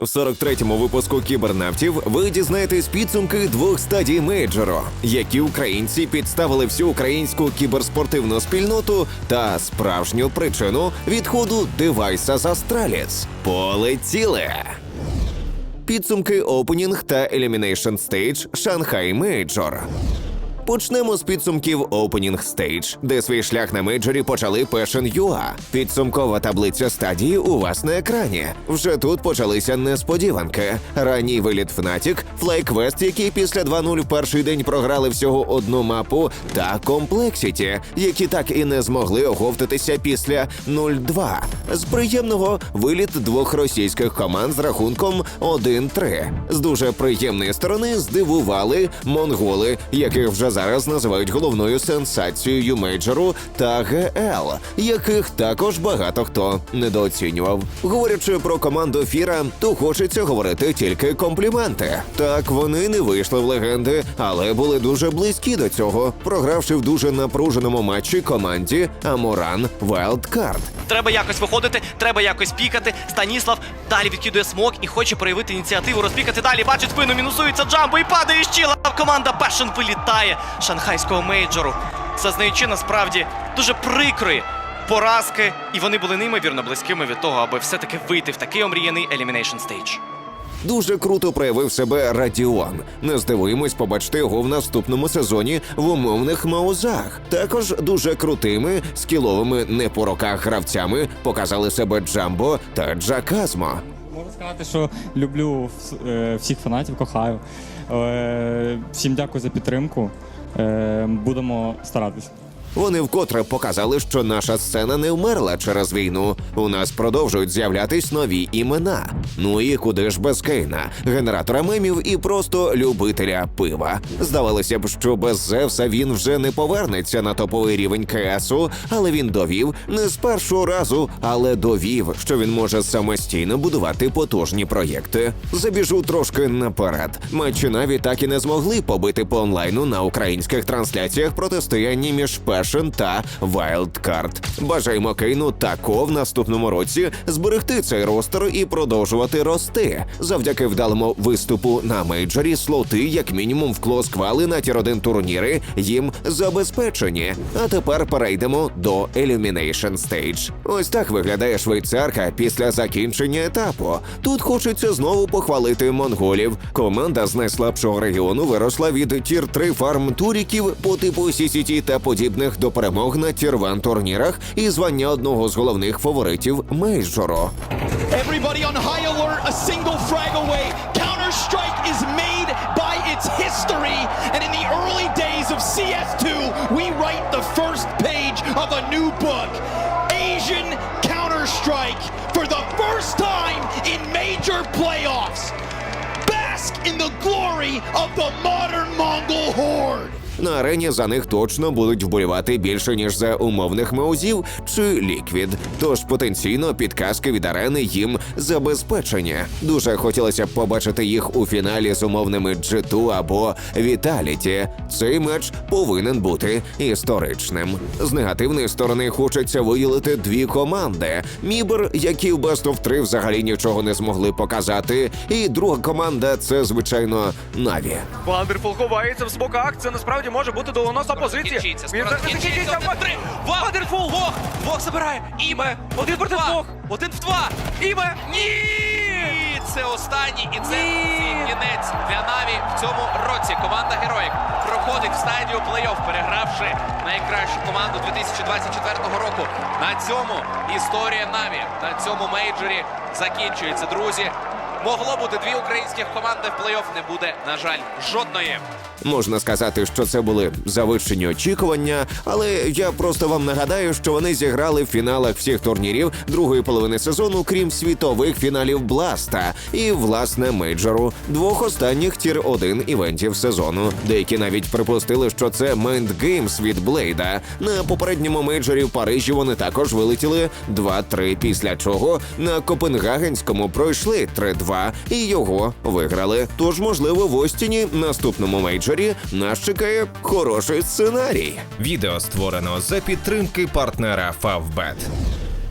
У 43-му випуску кібернавтів ви дізнаєтесь підсумки двох стадій мейджору, які українці підставили всю українську кіберспортивну спільноту та справжню причину відходу девайса з Астраліс. Полетіли! Підсумки Opening та Elimination Stage Шанхай Мейджор. Почнемо з підсумків Opening Stage, де свій шлях на мейджорі почали Passion UA. Підсумкова таблиця стадії у вас на екрані. Вже тут почалися несподіванки. Ранній виліт Fnatic, FlyQuest, які після 2-0 в перший день програли всього одну мапу, та Complexity, які так і не змогли оговтатися після 0-2. З приємного виліт двох російських команд з рахунком 1-3. З дуже приємної сторони здивували монголи, яких вже зараз називають головною сенсацією мейджору та ГЛ, яких також багато хто недооцінював. Говорячи про команду Фіра, то хочеться говорити тільки компліменти. Так вони не вийшли в легенди, але були дуже близькі до цього, програвши в дуже напруженому матчі команді Амуран Wildcard. Треба якось виходити, треба якось пікати. Станіслав далі відкидує смок і хоче проявити ініціативу, розпікати далі. Бачить спину, мінусується джамбо і падає щіла. Команда першин вилітає шанхайського мейджору, зазнаючи насправді дуже прикрої поразки, і вони були неймовірно близькими від того, аби все-таки вийти в такий омріяний Elimination Stage. Дуже круто проявив себе Радіон. Не здивуємось побачити його в наступному сезоні в умовних маузах. Також дуже крутими, скіловими не по роках гравцями показали себе Джамбо та Джаказмо. Можу сказати, що люблю е, всіх фанатів, кохаю. Е, Всім дякую за підтримку. Е, Будемо старатися. Вони вкотре показали, що наша сцена не вмерла через війну. У нас продовжують з'являтись нові імена. Ну і куди ж без Кейна, генератора мемів і просто любителя пива. Здавалося б, що без Зевса він вже не повернеться на топовий рівень КСу, але він довів не з першого разу, але довів, що він може самостійно будувати потужні проєкти. Забіжу трошки наперед. Матчі навіть так і не змогли побити по онлайну на українських трансляціях протистояння між Passion та Wildcard. Бажаємо Кейну тако в наступному році зберегти цей ростер і продовжувати рости. Завдяки вдалому виступу на мейджорі слоти, як мінімум, в клос квали на тір 1 турніри їм забезпечені. А тепер перейдемо до Elimination Stage. Ось так виглядає швейцарка після закінчення етапу. Тут хочеться знову похвалити монголів. Команда з найслабшого регіону виросла від тір 3 фарм туріків по типу CCT та подібних до перемог на тір 1 турнірах і звання одного з головних фаворитів мейджору. Everybody on high alert, a single frag away. Counter Strike is made by its history. And in the early days of CS2, we write the first page of a new book. Asian Counter Strike for the first time in major playoffs. Bask in the glory of the modern Mongol horde. На арені за них точно будуть вболівати більше ніж за умовних маузів чи ліквід. Тож потенційно підказки від арени їм забезпечені. Дуже хотілося б побачити їх у фіналі з умовними G2 або Віталіті. Цей матч повинен бути історичним. З негативної сторони хочеться виділити дві команди: Мібер, які в Best of 3 взагалі нічого не змогли показати. І друга команда це звичайно Наві. Вандерфул ховається в смоках. Це насправді може бути зараз закінчиться. закінчиться. Один, три. Вандерфул! Вох! Вох забирає! Іме! Один проти двох! Один в два! Іме! Ні! Це останній, і це кінець для Наві в цьому році. Команда Героїк проходить в стадію плей-офф, перегравши найкращу команду 2024 року. На цьому історія Наві на цьому мейджорі закінчується, друзі. Могло бути дві українських команди в плей-офф, не буде, на жаль, жодної. Можна сказати, що це були завищені очікування, але я просто вам нагадаю, що вони зіграли в фіналах всіх турнірів другої половини сезону, крім світових фіналів Бласта і власне мейджору, двох останніх тір 1 івентів сезону. Деякі навіть припустили, що це Mind Games від Блейда. На попередньому мейджорі в Парижі вони також вилетіли 2-3, після чого на Копенгагенському пройшли 3-2 і його виграли. Тож, можливо, в Остіні наступному мейджорі нас чекає хороший сценарій. Відео створено за підтримки партнера Favbet.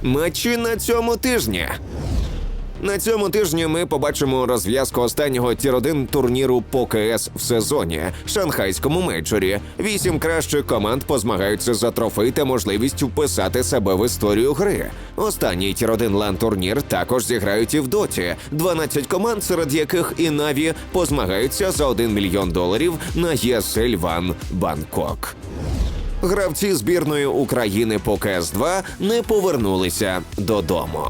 Матчі на цьому тижні. На цьому тижні ми побачимо розв'язку останнього тір-1 турніру по КС в сезоні шанхайському мейджорі. Вісім кращих команд позмагаються за трофей та можливість вписати себе в історію гри. Останній тір-1 лан турнір також зіграють і в доті. 12 команд, серед яких і Наві позмагаються за 1 мільйон доларів на ESL One Бангкок. Гравці збірної України по КС-2 не повернулися додому.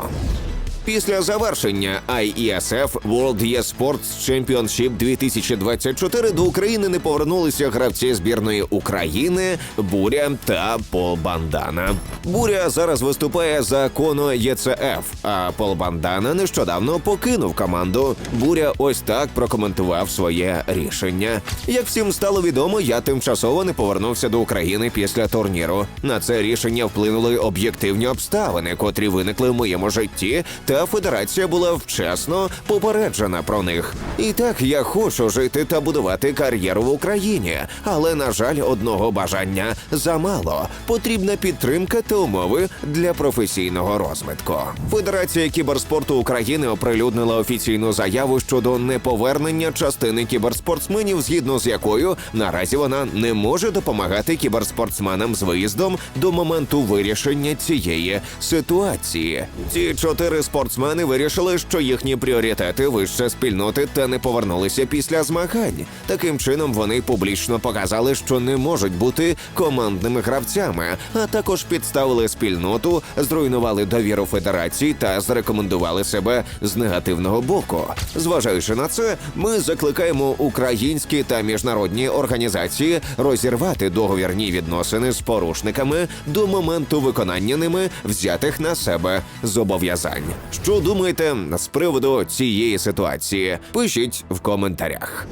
Після завершення IESF World eSports Championship 2024 до України не повернулися гравці збірної України Буря та Пол Бандана. Буря зараз виступає за Коно ЄЦФ, а Пол Бандана нещодавно покинув команду. Буря ось так прокоментував своє рішення. Як всім стало відомо, я тимчасово не повернувся до України після турніру. На це рішення вплинули об'єктивні обставини, котрі виникли в моєму житті, та федерація була вчасно попереджена про них. І так я хочу жити та будувати кар'єру в Україні, але на жаль, одного бажання замало. Потрібна підтримка та умови для професійного розвитку. Федерація кіберспорту України оприлюднила офіційну заяву щодо неповернення частини кіберспортсменів, згідно з якою наразі вона не може допомагати кіберспортсменам з виїздом до моменту вирішення цієї ситуації. Ці чотири спортсмени вирішили, що їхні пріоритети вище спільноти та не повернулися після змагань. Таким чином вони публічно показали, що не можуть бути командними гравцями, а також підставили спільноту, зруйнували довіру федерації та зарекомендували себе з негативного боку. Зважаючи на це, ми закликаємо українські та міжнародні організації розірвати договірні відносини з порушниками до моменту виконання ними взятих на себе зобов'язань. Що думаєте з приводу цієї ситуації? Пишіть в коментарях.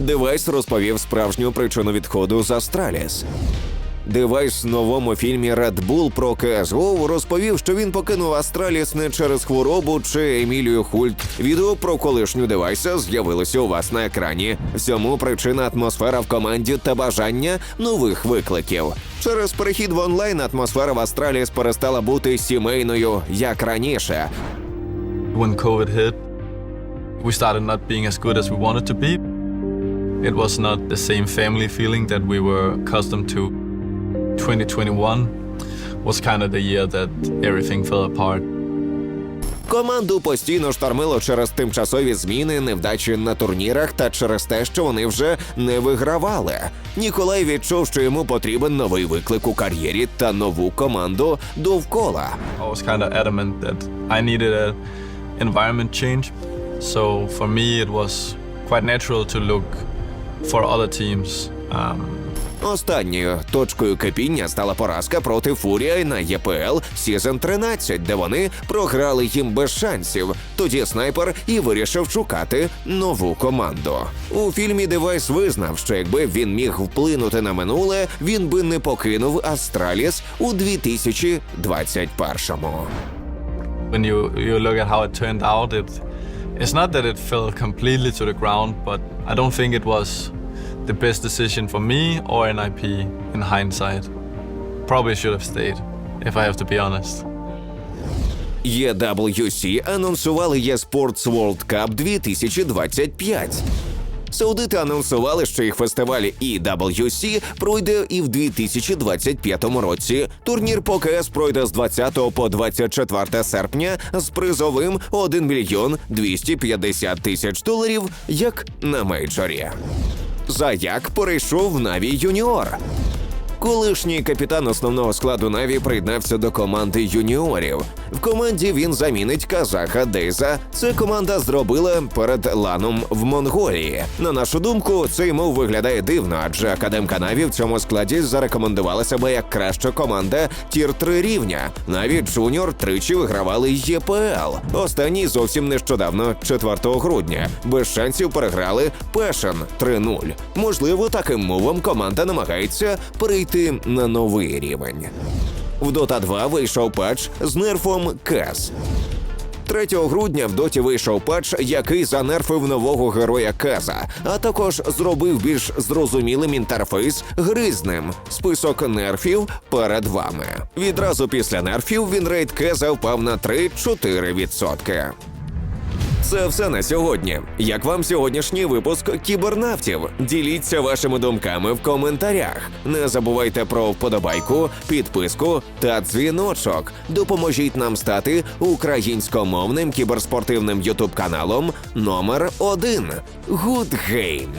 Девайс розповів справжню причину відходу з Астраліс. Девайс в новому фільмі Red Bull про CSGO розповів, що він покинув Астраліс не через хворобу чи Емілію Хульт. Відео про колишню девайса з'явилося у вас на екрані. Всьому причина атмосфера в команді та бажання нових викликів. Через перехід в онлайн атмосфера в Астраліс перестала бути сімейною як раніше. When COVID hit, we started not being as good as we wanted to be. It was not the same family feeling that we were accustomed to. 2021 was kind of the year that everything fell apart. Команду постійно штормило через тимчасові зміни, невдачі на турнірах та через те, що вони вже не вигравали. Ніколай відчув, що йому потрібен новий виклик у кар'єрі та нову команду довкола. I was kind of adamant that I needed a environment change. So for me, it was quite natural to look for other teams. Um, Останньою точкою кипіння стала поразка проти Фурія на ЄПЛ Сізон 13, де вони програли їм без шансів. Тоді снайпер і вирішив шукати нову команду. У фільмі Девайс визнав, що якби він міг вплинути на минуле, він би не покинув Астраліс у 2021-му. when you, you look at how it turned out, it, it's not that it fell completely to the ground, but I don't think it was the best decision for me or NIP in hindsight. Probably should have stayed, if I have to be honest. EWC анонсували eSports World Cup 2025. Саудити анонсували, що їх фестиваль EWC пройде і в 2025 році. Турнір по КС пройде з 20 по 24 серпня з призовим 1 мільйон 250 тисяч доларів, як на мейджорі. Заяк перейшов в Наві Юніор. Колишній капітан основного складу Наві приєднався до команди юніорів. В команді він замінить казаха Дейза. Це команда зробила перед ланом в Монголії. На нашу думку, цей мов виглядає дивно, адже академка Наві в цьому складі зарекомендувала себе як краща команда тір 3 рівня. Навіть Джуніор тричі вигравали ЄПЛ. Останній зовсім нещодавно, 4 грудня. Без шансів переграли Пешен 3-0. Можливо, таким мовом команда намагається перейти на новий рівень. В Dota 2 вийшов патч з нерфом Кес. 3 грудня в доті вийшов патч, який занерфив нового героя Кеза, а також зробив більш зрозумілим інтерфейс гри з ним. Список нерфів перед вами. Відразу після нерфів вінрейт Кеза впав на 3-4%. Це все на сьогодні. Як вам сьогоднішній випуск кібернавтів? Діліться вашими думками в коментарях. Не забувайте про вподобайку, підписку та дзвіночок. Допоможіть нам стати українськомовним кіберспортивним ютуб каналом номер один Good Game.